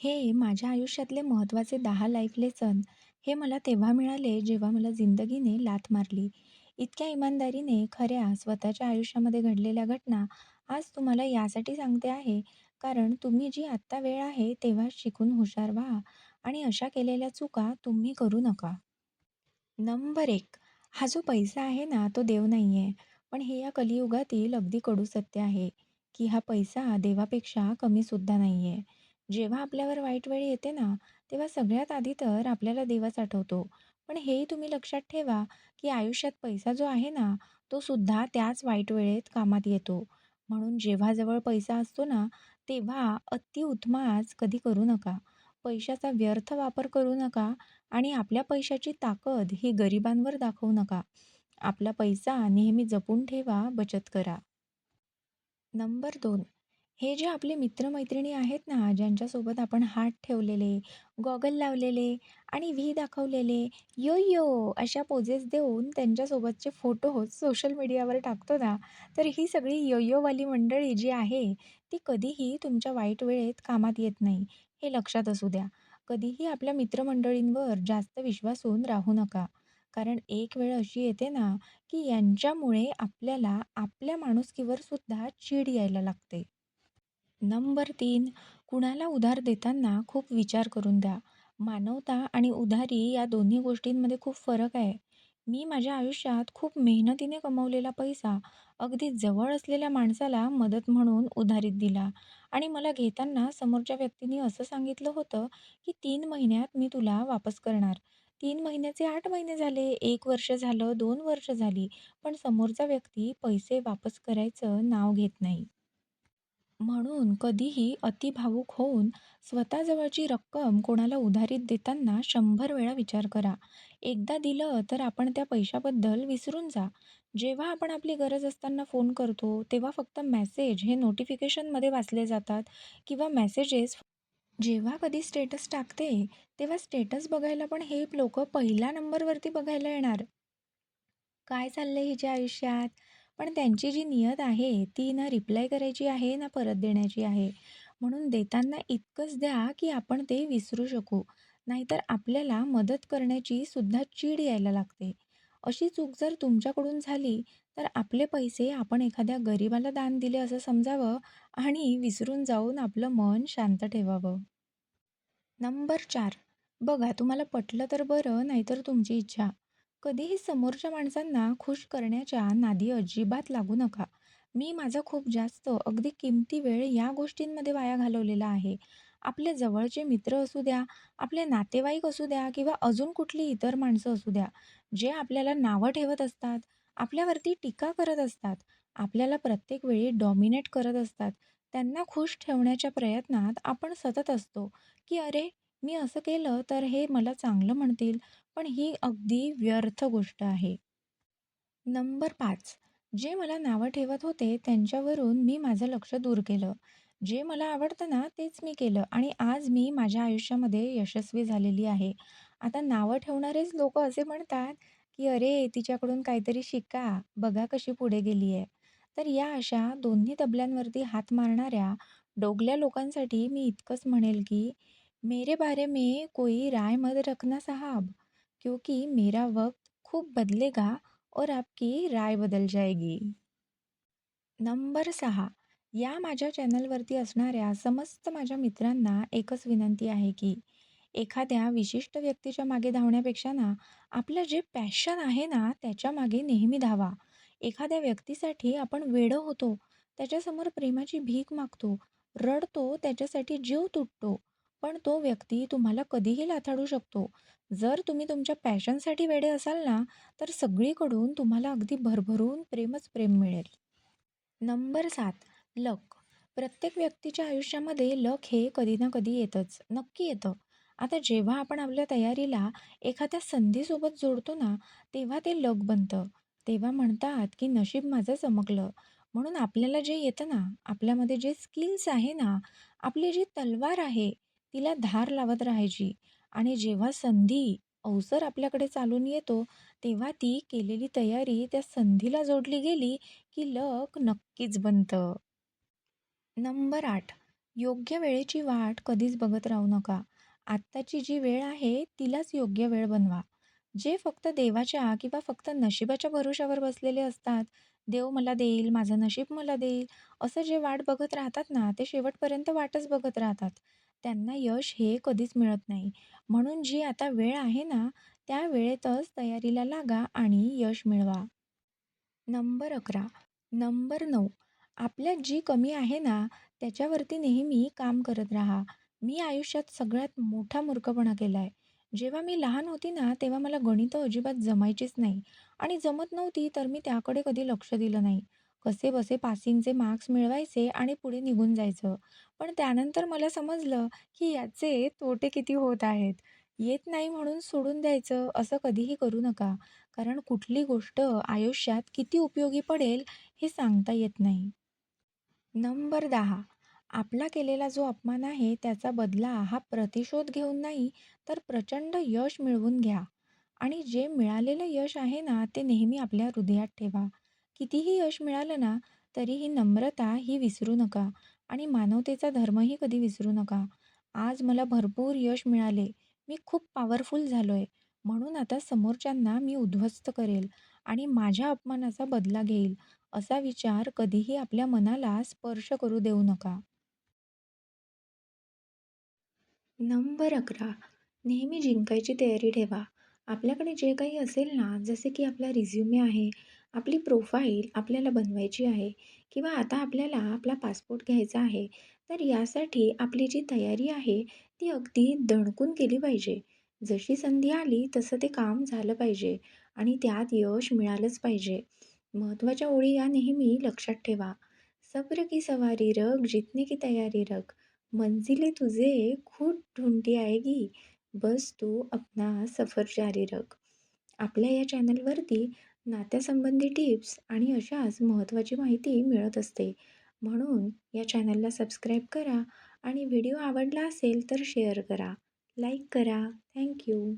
हे माझ्या आयुष्यातले महत्त्वाचे 10 लाईफ लेसन हे मला तेव्हा मिळाले जेव्हा मला जिंदगीने लाथ मारली. इतक्या इमानदारीने खऱ्या स्वतःच्या आयुष्यामध्ये घडलेल्या घटना आज तुम्हाला यासाठी सांगते आहे, कारण तुम्ही जी आत्ता वेळ आहे तेव्हा शिकून हुशार व्हा आणि अशा केलेल्या चुका तुम्ही करू नका. नंबर 1 हा जो पैसा आहे ना, तो देव नाहीये. पण हे या कलियुगातील अगदी कडू सत्य आहे, की हा पैसा देवापेक्षा कमी सुद्धा नाहीये. जेव्हा आपल्यावर वाईट वेळ येते ना, तेव्हा सगळ्यात आधी तर आपल्याला देवच आठवतो. पण हेही तुम्ही लक्षात ठेवा, की आयुष्यात पैसा जो आहे ना, तो सुद्धा त्याच वाईट वेळेत कामात येतो. म्हणून जेव्हा जवळ पैसा असतो ना, तेव्हा अतिउत्मास कधी करू नका. पैशाचा व्यर्थ वापर करू नका आणि आपल्या पैशाची ताकद ही गरिबांवर दाखवू नका. आपला पैसा नेहमी जपून ठेवा, बचत करा. नंबर 2 हे जे आपले मित्रमैत्रिणी आहेत ना, ज्यांच्यासोबत आपण हात ठेवलेले, गॉगल लावलेले आणि व्ही दाखवलेले, यो-यो अशा पोजेस देऊन त्यांच्यासोबतचे फोटो सोशल मीडियावर टाकतो ना, तर ही सगळी यो-योवाली मंडळी जी आहे, ती कधीही तुमच्या वाईट वेळेत कामात येत नाही. हे लक्षात असू द्या. कधीही आपल्या मित्रमंडळींवर जास्त विश्वासून राहू नका. कारण एक वेळ अशी येते ना, की यांच्यामुळे आपल्याला आपल्या माणुसकीवर सुद्धा चीड यायला लागते. नंबर तीन कुणाला उधार देताना खूप विचार करून द्या. मानवता आणि उधारी या दोन्ही गोष्टींमध्ये खूप फरक आहे. मी माझ्या आयुष्यात खूप मेहनतीने कमवलेला पैसा अगदी जवळ असलेल्या माणसाला मदत म्हणून उधारीत दिला आणि मला घेताना समोरच्या व्यक्तीने असं सांगितलं होतं, की तीन महिन्यात मी तुला वापस करणार. तीन महिन्याचे आठ महिने झाले, एक वर्ष झालं, दोन वर्ष झाली, पण समोरचा व्यक्ती पैसे वापस करायचं नाव घेत नाही. म्हणून कधीही अतिभावुक होऊन स्वतःजवळची रक्कम कोणाला उधारीत देताना शंभर वेळा विचार करा. एकदा दिलं तर आपण त्या पैशाबद्दल विसरून जा. जेव्हा आपण आपली गरज असताना फोन करतो, तेव्हा फक्त मेसेज हे नोटिफिकेशनमध्ये वाचले जातात किंवा मेसेजेस जेव्हा कधी स्टेटस टाकते, तेव्हा स्टेटस बघायला पण हे लोकं पहिल्या नंबरवरती बघायला येणार. काय चाललंय हिच्या आयुष्यात? पण त्यांची जी नियत आहे, ती ना रिप्लाय करायची आहे, ना परत देण्याची आहे. म्हणून देताना इतकंच द्या, की आपण ते विसरू शकू. नाहीतर आपल्याला मदत करण्याची सुद्धा चीड यायला लागते. अशी चूक जर तुमच्याकडून झाली, तर आपले पैसे आपण एखाद्या गरिबाला दान दिले असं समजावं आणि विसरून जाऊन आपलं मन शांत ठेवावं. नंबर चार बघा तुम्हाला पटलं तर बरं, नाहीतर तुमची इच्छा. कधीही समोरच्या माणसांना खुश करण्याच्या नादी अजिबात लागू नका. मी माझा खूप जास्त अगदी किमती वेळ या गोष्टींमध्ये वाया घालवलेला आहे. आपले जवळचे मित्र असू द्या, आपले नातेवाईक असू द्या किंवा अजून कुठली इतर माणसं असू द्या, जे आपल्याला नावं ठेवत असतात, आपल्यावरती टीका करत असतात, आपल्याला प्रत्येक वेळी डॉमिनेट करत असतात. त्यांना खुश ठेवण्याच्या प्रयत्नात आपण सतत असतो, की "अरे, मी असं केलं तर हे मला चांगलं म्हणतील." पण ही अगदी व्यर्थ गोष्ट आहे. नंबर पाच जे मला नावं ठेवत होते त्यांच्यावरून मी माझं लक्ष दूर केलं. जे मला आवडतं ना तेच मी केलं आणि आज मी माझ्या आयुष्यामध्ये यशस्वी झालेली आहे. आता नावं ठेवणारेच लोक असे म्हणतात, की "अरे, तिच्याकडून काहीतरी शिका, बघा कशी पुढे गेली आहे." तर या अशा दोन्ही तबल्यांवरती हात मारणाऱ्या डोगल्या लोकांसाठी मी इतकंच म्हणेल, की "मेरे बारे में कोई राय मत रखना साहब, क्योंकि मेरा वक्त खूप बदलेगा और आपकी राय बदल जाएगी." नंबर 6 या माझ्या चॅनलवरती असणाऱ्या समस्त माझ्या मित्रांना एकच विनंती आहे, की एखाद्या विशिष्ट व्यक्तीच्या मागे धावण्यापेक्षा ना, आपलं जे पॅशन आहे ना, त्याच्यामागे नेहमी धावा. एखाद्या व्यक्तीसाठी आपण वेडं होतो, त्याच्यासमोर प्रेमाची भीक मागतो, रडतो, त्याच्यासाठी जीव तुटतो. पण तो व्यक्ती तुम्हाला कधीही लाथाडू शकतो. जर तुम्ही तुमच्या पॅशनसाठी वेडे असाल ना, तर सगळीकडून तुम्हाला अगदी भरभरून प्रेमच प्रेम मिळेल. Number 7 luck. प्रत्येक व्यक्तीच्या आयुष्यामध्ये लक हे कधी ना कधी येतंच. नक्की येतं. आता जेव्हा आपण आपल्या तयारीला एखाद्या संधीसोबत जोडतो ना, तेव्हा ते लक बनतं. तेव्हा म्हणतात, की नशीब माझं चमकलं. म्हणून आपल्याला जे येतं ना, आपल्यामध्ये जे स्किल्स आहे ना, आपली जी तलवार आहे, तिला धार लावत राहायची आणि जेव्हा संधी, अवसर आपल्याकडे चालून येतो, तेव्हा ती केलेली तयारी त्या संधीला जोडली गेली, की लक नक्कीच बनतं. नंबर आठ योग्य वेळेची वाट कधीच बघत राहू नका. आत्ताची जी वेळ आहे तिलाच योग्य वेळ बनवा. जे फक्त देवाच्या किंवा फक्त नशिबाच्या भरोशावर बसलेले असतात, देव मला देईल, माझं नशीब मला देईल, असं जे वाट बघत राहतात ना, ते शेवटपर्यंत वाटच बघत राहतात. त्यांना यश हे कधीच मिळत नाही. म्हणून जी आता वेळ आहे ना, त्या वेळेतच तयारीला लागा आणि यश मिळवा. नंबर 11. नंबर नऊ आपल्यात जी कमी आहे ना, त्याच्यावरती नेहमी काम करत राहा. मी आयुष्यात सगळ्यात मोठा मूर्खपणा केला आहे जेव्हा मी लहान होती ना, तेव्हा मला गणितं अजिबात जमायचीच नाही आणि जमत नव्हती, तर मी त्याकडे कधी लक्ष दिलं नाही. कसेबसे पासिंगचे मार्क्स मिळवायचे आणि पुढे निघून जायचं. पण त्यानंतर मला समजलं, की याचे तोटे किती होत आहेत. येत नाही म्हणून सोडून द्यायचं, असं कधीही करू नका. कारण कुठली गोष्ट आयुष्यात किती उपयोगी पडेल हे सांगता येत नाही. नंबर 10. आपला केलेला जो अपमान आहे त्याचा बदला हा प्रतिशोध घेऊन नाही तर प्रचंड यश मिळवून घ्या. आणि जे मिळालेलं यश आहे ना ते नेहमी आपल्या हृदयात ठेवा. कितीही यश मिळालं ना तरीही नम्रता ही विसरू नका आणि मानवतेचा धर्मही कधी विसरू नका. आज मला भरपूर यश मिळाले. मी खूप पॉवरफुल झालोय. म्हणून आता समोरच्यांना मी उद्ध्वस्त करेल आणि माझ्या अपमानाचा बदला घेईल. असा विचार कधीही आपल्या मनाला स्पर्श करू देऊ नका. नंबर 11. नेहमी जिंकायची तयारी ठेवा. आपल्याकडे जे काही असेल ना, जसे की आपला रिझ्युमे आहे, आपली प्रोफाईल आपल्याला बनवायची आहे किंवा आता आपल्याला आपला पासपोर्ट घ्यायचा आहे. तर यासाठी आपली जी तयारी आहे, ती अगदी दणकून केली पाहिजे. जशी संधी आली तसं ते काम झालं पाहिजे आणि त्यात यश मिळालंच पाहिजे. महत्त्वाच्या ओळी या नेहमी लक्षात ठेवा. सब्र की सवारी रग जितने की तयारी रख. मंजिले तुझे खूप ढुंडी आएगी, बस तू अपना सफर जारी रख. आपल्या या चॅनलवरती नात्यासंबंधी टिप्स आणि अशाच महत्त्वाची माहिती मिळत असते. म्हणून या चॅनलला सबस्क्राईब करा आणि व्हिडिओ आवडला असेल तर शेअर करा. लाईक करा. थँक्यू